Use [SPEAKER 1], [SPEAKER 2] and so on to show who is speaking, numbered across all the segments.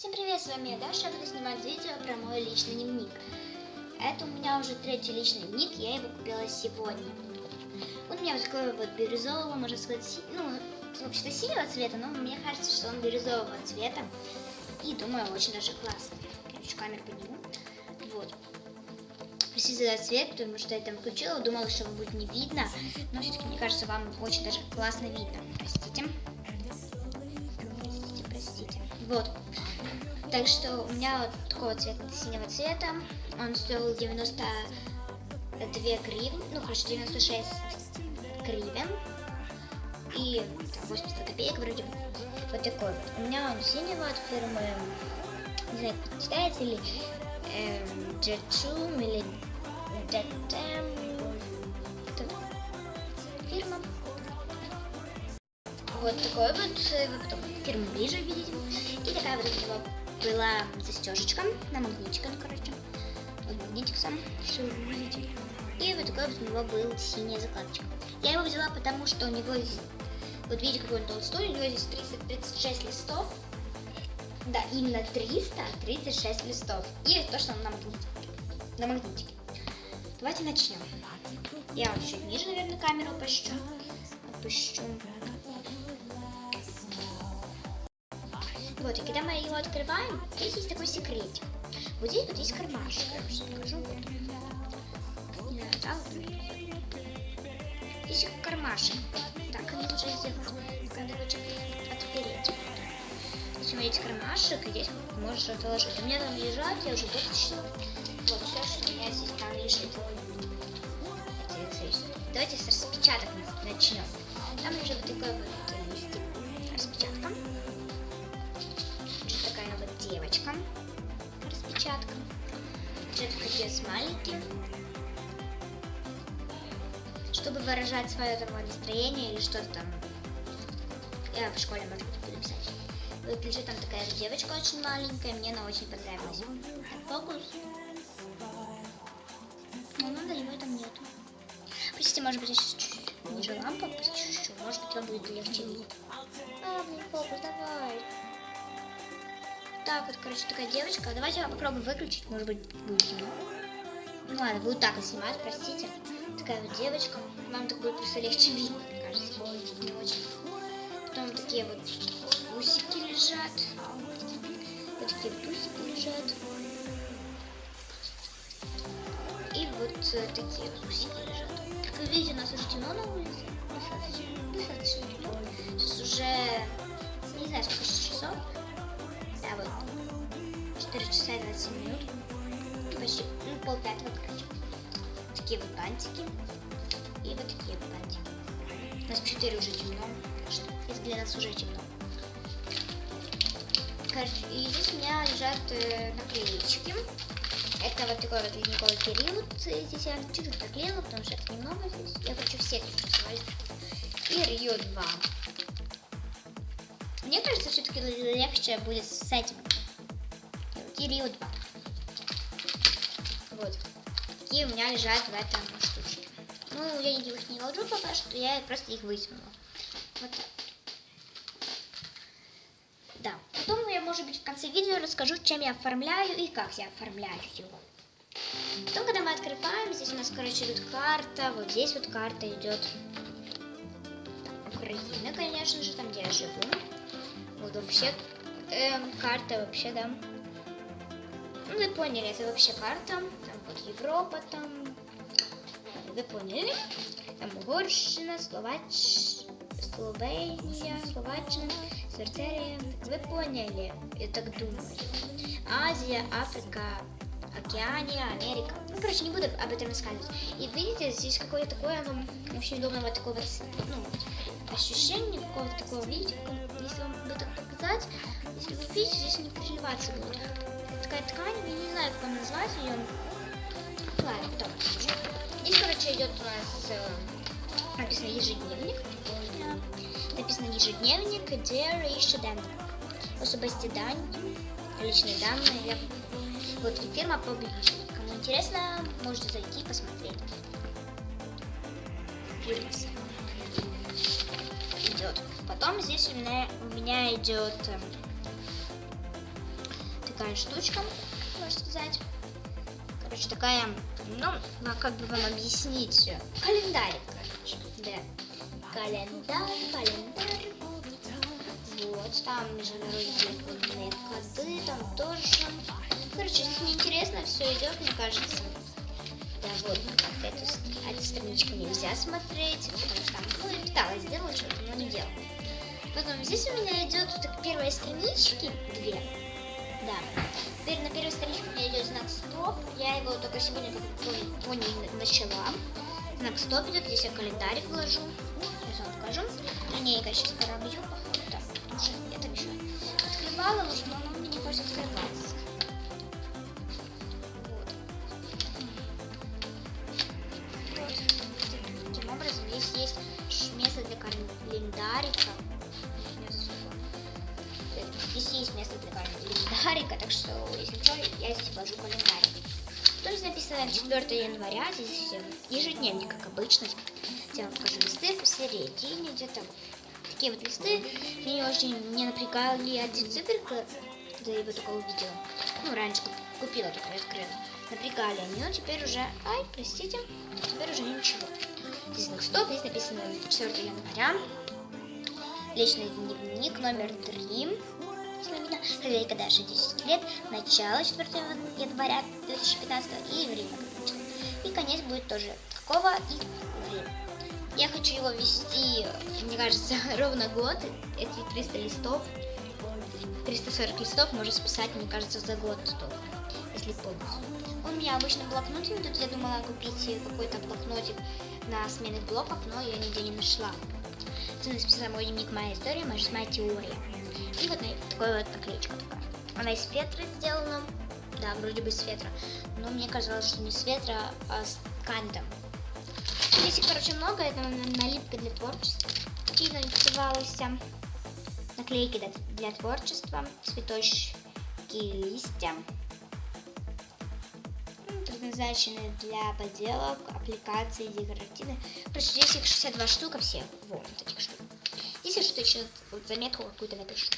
[SPEAKER 1] Всем привет, с вами я Даша, я буду снимать видео про мой личный дневник. Это у меня уже третий личный дневник, я его купила сегодня. Он у меня вот такой вот бирюзового, можно сказать, ну, вообще-то синего цвета, но мне кажется, что он бирюзового цвета. И думаю, очень даже классный. Я еще камеру подниму. Вот. Простите за цвет, потому что я там включила, думала, что его будет не видно, но все-таки, мне кажется, вам очень даже классно видно. Простите. Простите, простите. Вот. Так что у меня вот такого цвета, синего цвета. Он стоил 92 гривен, ну хорошо, 96 гривен. И там 80 копеек вроде бы. Вот такой вот. У меня он синего от фирмы, не знаю, как читается, или эм, или Джетем. Фирма. Вот такой вот, вы потом фирму ближе видите. И такая вот у него была застежечка на магнитика, ну, короче. Вот магнитик сам. И вот такой вот у него был синяя закладочка. Я его взяла, потому что у него вот видите, какой он толстой, у него здесь 336 листов. Да, именно 336 листов. И то, что он на магнитике. На магнитике. Давайте начнем. Я вот чуть ниже, наверное, камеру опущу. Опущу. Вот, и когда мы его открываем, здесь есть такой секретик. Вот здесь вот есть кармашек. Я сейчас покажу. Вот. Здесь кармашек. Так, они уже сделать. Короче, отпереть. Здесь у меня есть кармашек, и здесь можешь что-то ложить. У меня там лежат, я уже достаточно. Вот, все, что у меня здесь там лежит. Давайте с распечаток начнем. Там лежит вот такой вот. Распечатка. Что-то капец маленький. Чтобы выражать свое такое настроение или что-то там. Я в школе, может быть, буду писать. Лежит там такая же девочка очень маленькая, мне она очень понравилась. Фокус. Но надо его там нету. Простите, может быть, я сейчас чуть-чуть ниже лампу, чуть-чуть, может быть, вам будет легче видеть. Блин, фокус, давай так вот, короче, такая девочка. Давайте я попробую выключить, может быть, будет темно. Ну ладно, буду так снимать, простите. Такая вот девочка. Вам так будет просто легче видно, мне кажется. Не очень. Потом такие вот усики лежат. Вот такие вот усики лежат. И вот э, такие вот усики лежат. Как вы видите, у нас уже темно на улице. Достаточно, достаточно темно. Сейчас уже, не знаю, сколько часов. Да, вот. 4 часа и 27 минут. Почти, ну, пол пятого, короче. Такие вот бантики. И вот такие вот бантики. У нас в 4 уже темно. Так что, если для нас уже темно. И здесь у меня лежат э, наклеечки. Это вот такой вот ледниковый период. Здесь я чуть-чуть наклеила, потому что это немного здесь. Я хочу все рисовать. И Рио 2. Мне кажется, все-таки легче будет с этим. И Рио 2. Вот. Такие у меня лежат в этом штучке. Ну, я их не ложу пока что, я просто их высунула. Вот так. Да. Потом я, может быть, в конце видео расскажу, чем я оформляю и как я оформляю его. Потом, когда мы открываем, здесь у нас, короче, идет карта. Вот здесь вот карта идет. Украина, конечно же, там, где я живу. Вот вообще эм, карта вообще, да. Ну, вы поняли, это вообще карта. Там вот Европа, там. Вы поняли? Там Угорщина, Словач... Словения, Словаччина, Швейцария. Вы поняли, я так думаю. Азия, Африка, Океания, Америка. Ну, короче, не буду об этом рассказывать. И видите, здесь какое-то такое, ну, очень удобного такого, ну, ощущения, какого-то такого, видите, если видите, здесь не переливаться будет. Такая ткань, я не знаю, как назвать ее. Ладно, потом Здесь, короче, идет у нас э, написано ежедневник. Написано ежедневник, dear student. Особости данные, личные данные. Вот фирма Publish. Кому интересно, можете зайти и посмотреть. Фирмас. Идет. Потом здесь у меня, у меня идет такая штучка, можно сказать. Короче, такая, ну, а как бы вам объяснить? Календарь, короче, да. Календарь, календарь. Вот, там международные коды, там тоже. Короче, здесь неинтересно все идет, мне кажется. Да, вот, эту, эту страничку нельзя смотреть, потому что там, ну, я пыталась сделать что-то, но не делала. Потом здесь у меня идет так, первые странички, две. Да. Теперь на первой страничке у меня идет знак стоп. Я его только сегодня, вы поняли, начала. Знак стоп идет, здесь я календарь вложу. Сейчас вам покажу. Линейка сейчас пробью, походу. Потому что я там еще открывала уже, но она мне не хочет открываться. Вот. Таким образом, здесь есть место для календарика. Здесь есть место для календарика, так что, если что, я здесь вложу календарик. Тут здесь написано 4 января, здесь ежедневник, как обычно. Я вам покажу листы посередине, где-то. Такие вот листы. Меня очень не напрягали один циферка, когда я его только увидела. Ну, раньше куп- купила, только открыла. Напрягали они, но теперь уже, ай, простите, теперь уже ничего. Здесь знак стоп, здесь написано 4 января. Личный дневник номер 3. Хозяйка Даша 10 лет. Начало 4 января 2015 и время. как обычно. И конец будет тоже какого и время. Я хочу его вести, мне кажется, ровно год. Эти 300 листов. 340 листов можно списать, мне кажется, за год только, если полностью. У меня обычно блокнотик, тут я думала купить какой-то блокнотик на сменных блоках, но я нигде не нашла. Тут написано мой дневник, моя история, моя теория. И вот такой вот наклеечка. Она из фетра сделана. Да, вроде бы из фетра. Но мне казалось, что не с фетра, а с ткани там. Здесь, короче, много. Это на- налипка для творчества. И называлась наклейки для, творчества, цветочки, листья. Ну, Предназначены для поделок, аппликаций, декоративных. Короче, здесь их 62 штука всех. Вот этих штук. Я что-то еще заметку какую-то напишу.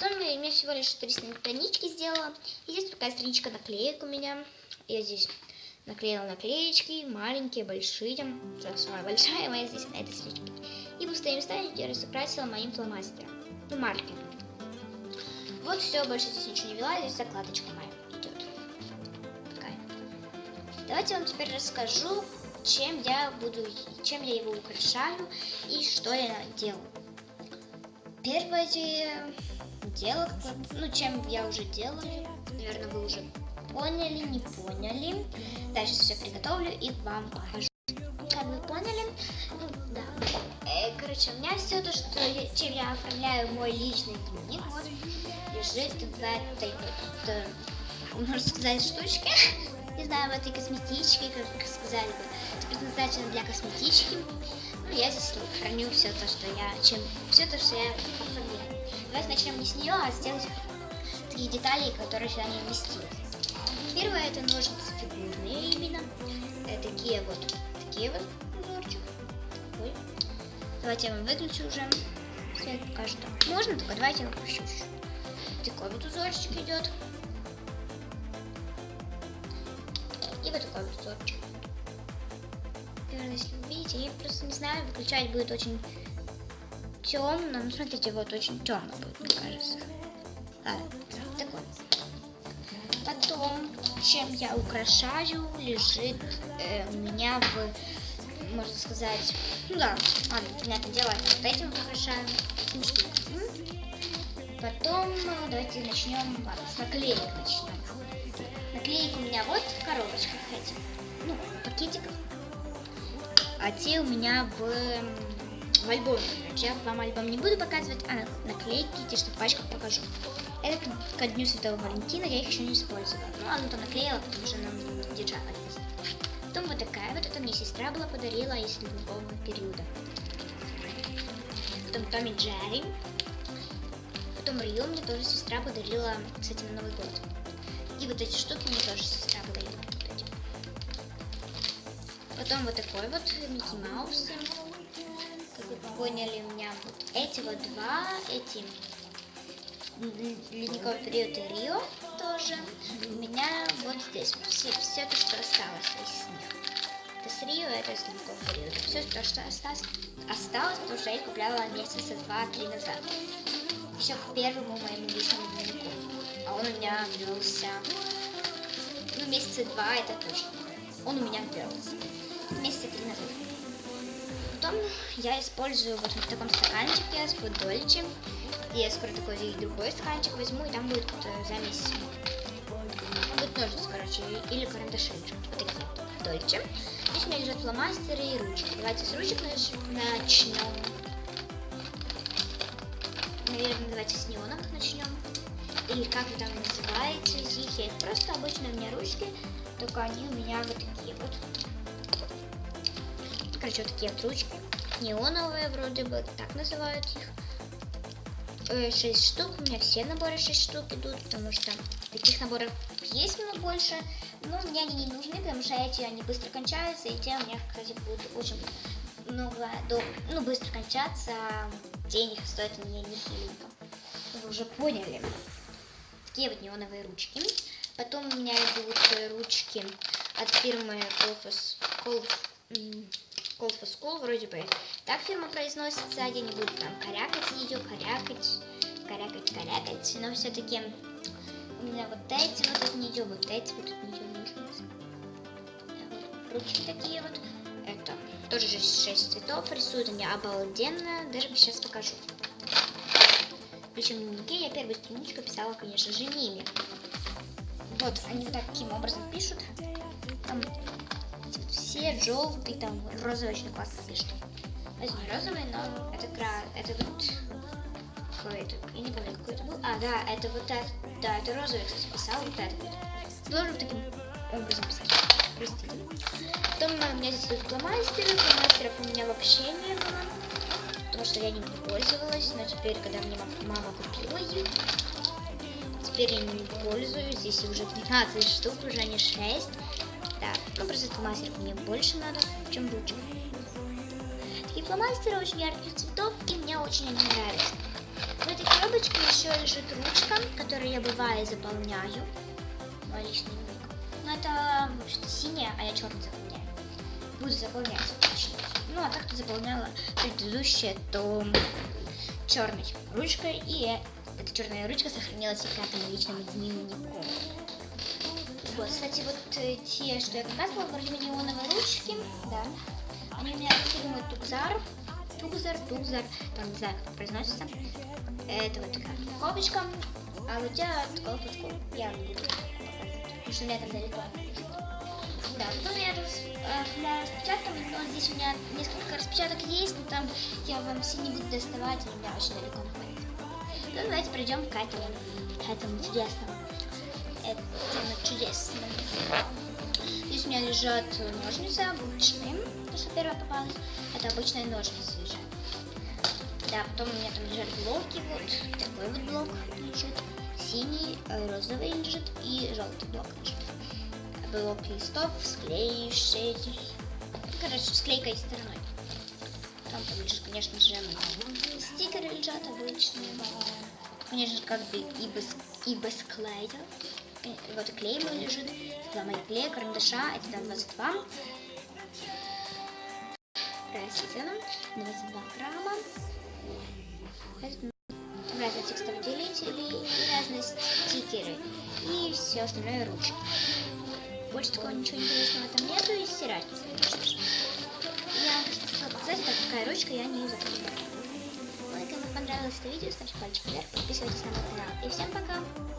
[SPEAKER 1] Потом я, я всего лишь три странички сделала. И здесь такая страничка наклеек у меня. Я здесь наклеила наклеечки, маленькие, большие. Самая большая моя здесь на этой страничке. И пустые места я разукрасила моим фломастером. Ну, маркером. Вот все, больше здесь ничего не вела, здесь закладочка моя идет. Такая. Давайте я вам теперь расскажу, чем я буду, чем я его украшаю и что я делаю. Первое де- дело, ну, чем я уже делаю, наверное, вы уже поняли, не поняли. Дальше все приготовлю и вам покажу. Как вы поняли, ну, да. Э, короче, у меня все то, что я- чем я оформляю мой личный дневник, вот, лежит в этой вот, э, можно сказать, штучке. Не знаю, в этой косметичке, как сказали бы, предназначена для косметички. Я здесь храню все то, что я, чем, все то, что я оформляю. Давайте начнем не с нее, а сделать такие детали, которые сюда не вместились. Первое это ножницы фигурные именно. Э, такие вот, такие вот узорчик. Ой. Давайте я вам выключу уже. Свет покажу так. Можно, только давайте я выключу еще. Такой вот узорчик идет. И вот такой вот узорчик. Видите, я просто не знаю, выключать будет очень темно. Ну, смотрите, вот очень темно будет, мне кажется. Ладно, такой. Потом, чем я украшаю, лежит э, у меня в, можно сказать, ну да, ладно, понятное дело, вот этим украшаю. Потом, э, давайте начнем, ладно, с наклеек начнем. Наклеек у меня вот в коробочках этих, ну, в пакетиках. А те у меня в, в альбоме. Я вам альбом не буду показывать, а наклейки, те, что в пачках покажу. Это ко дню Святого Валентина, я их еще не использовала. Ну, одну там наклеила, потому что нам держала. Потом вот такая вот, это мне сестра была подарила из любого периода. Потом Томми Джерри. Потом Рио мне тоже сестра подарила, кстати, на Новый год. И вот эти штуки мне тоже сестра Потом вот такой вот Микки Маус. Как вы поняли, у меня вот эти вот два, эти ледниковый период и Рио тоже. у меня вот здесь все, все то, что осталось из них. Это с Рио, это с другого периода. Все, то, что осталось, осталось, потому что я их купляла месяца два-три назад. Еще к первому моему личному дневнику. А он у меня велся, ну, месяца два, это точно. Он у меня велся. Три назад. Потом я использую вот в таком стаканчике с Дольче. Я скоро такой и другой стаканчик возьму, и там будет э, замесь. Будет ножницы, короче, или карандаши. Вот такие. Дольче. Здесь у меня лежат фломастеры и ручки. Давайте с ручек начнем. Наверное, давайте с неоновых начнем. Или как вы там называете их. Просто обычные у меня ручки, только они у меня вот такие вот. Короче, вот такие вот ручки. Неоновые вроде бы, так называют их. 6 э, штук, у меня все наборы 6 штук идут, потому что таких наборов есть много больше, но мне они не нужны, потому что эти, они быстро кончаются, и те у меня, кстати, будут очень много, до, ну, быстро кончаться, денег стоят мне не сильно. Вы уже поняли. Такие вот неоновые ручки. Потом у меня идут ручки от фирмы Colfus, Colf, Call for School, вроде бы так фирма произносится, я не буду там корякать ее, корякать, корякать, корякать, но все-таки у меня вот эти вот от нее, вот эти вот от нее ножницы. Ручки такие вот, это тоже же 6 цветов, рисуют они обалденно, даже сейчас покажу. Причем в дневнике я первую страничку писала, конечно же, ними. Вот, они вот таким образом пишут. Там все желтый, там розовый очень классно пишет. Это не розовый, но это кра... это вот какой-то, я не помню, какой это был. А, да, это вот это, да, это розовый, кстати, писал, вот это вот. Должен таким образом писать. Простите. Потом у меня здесь идут фломастеры, фломастеров у меня вообще не было, потому что я не пользовалась, но теперь, когда мне мама купила их, теперь я не пользуюсь, здесь уже 12 штук, уже не 6. Да, ну просто фломастеров мне больше надо, чем ручек. Такие фломастеры очень ярких цветов, и мне очень они нравятся. В этой коробочке еще лежит ручка, которую я бывает заполняю. Мой личный ник. Но это вообще-то синяя, а я черный заполняю. Буду заполнять. Ну, а так ты заполняла предыдущее, то черной ручкой, и эта черная ручка сохранилась в пятом личном дневнику. Вот, кстати, вот э, те, что я показывала, вроде бы неоновые ручки, да. Они у меня фирмы Тукзар, Тукзар, Тукзар, там не знаю, как произносится. Это вот такая коробочка, а у тебя такой футбол. Я буду потому что у меня там далеко. Да, потом я тут э, для распечатками, но здесь у меня несколько распечаток есть, но там я вам все не буду доставать, у меня очень далеко находится. Ну, давайте пройдем к этому, к этому чудесному это чудесно. Здесь у меня лежат ножницы обычные, то, что первое попалось. Это обычные ножницы лежат. Да, потом у меня там лежат блоки, вот такой вот блок лежит, синий, э, розовый лежит и желтый блок лежит. Блок листов, склеивший, короче, склейкой стороной. Там, там лежит, конечно же, стикеры лежат обычные. Конечно как бы и без, и без клея вот клей мой лежит, два моих клея, карандаша, это там 22. Растительным, 22 грамма. Разные текстовыделители и разные стикеры. И все остальное ручки. Больше такого ничего интересного там нету и же. Я, кстати, так, такая ручка, я не. Ну, если вам понравилось это видео, ставьте пальчик вверх, подписывайтесь на мой канал. И всем пока!